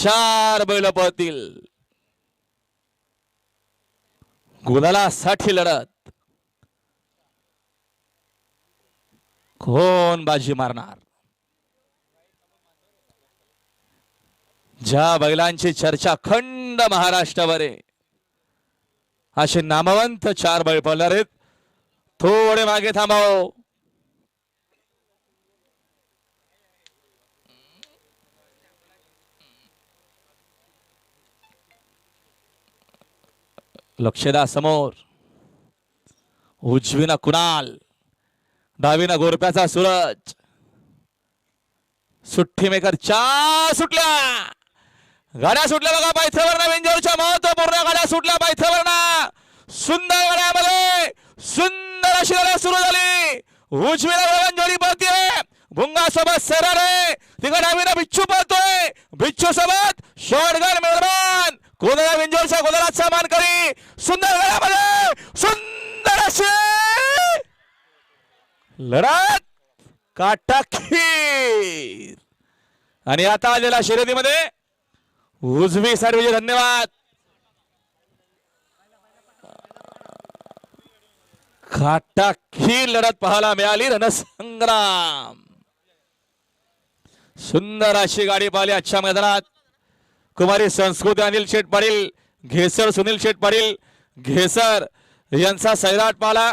चार बैल पळतील. गुलालासाठी लढत. कोण बाजी मारणार? ज्या बैलांची चर्चा खंड महाराष्ट्रावर आहे असे नामवंत चार बैल पळणार आहेत. थोडे मागे थांबाव. लक्षदा समोर. उजवीनं कुणाल डावीनं गोरप्याचा सूरज. सुट्टी मेकर चार सुटल्या. गाड्या सुटल्या बघा पायथ्यावरना वेंजोरच्या महत्त्वपूर्ण गाड्या सुटल्या पायथ्यावरना. सुंदर गाड्यामध्ये सुंदर अशी गाड्या सुरू झाली. उजवीला जोडी पळते भुंगा सोबत सरारे तिकडे डावीनं बिच्छू पळतोय. बिच्छू सोबत शॉटगन मेहरबान कोदरा वेंजोरच्या गोदराचा मान सुंदर गाड्यामध्ये सुंदर अशी! लढत काटाखीर! आणि आता आलेला शर्यतीमध्ये उजवी सर्वजी धन्यवाद! काटाखीर लढत पाहायला मिळाली रणसंग्राम! सुंदर अशी गाडी पाहिली आजच्या मैदानात. कुमारी संस्कृती अनिल शेठ पाटील घेसर सुनील शेठ पाटील घेसर यांचा सैराट पाला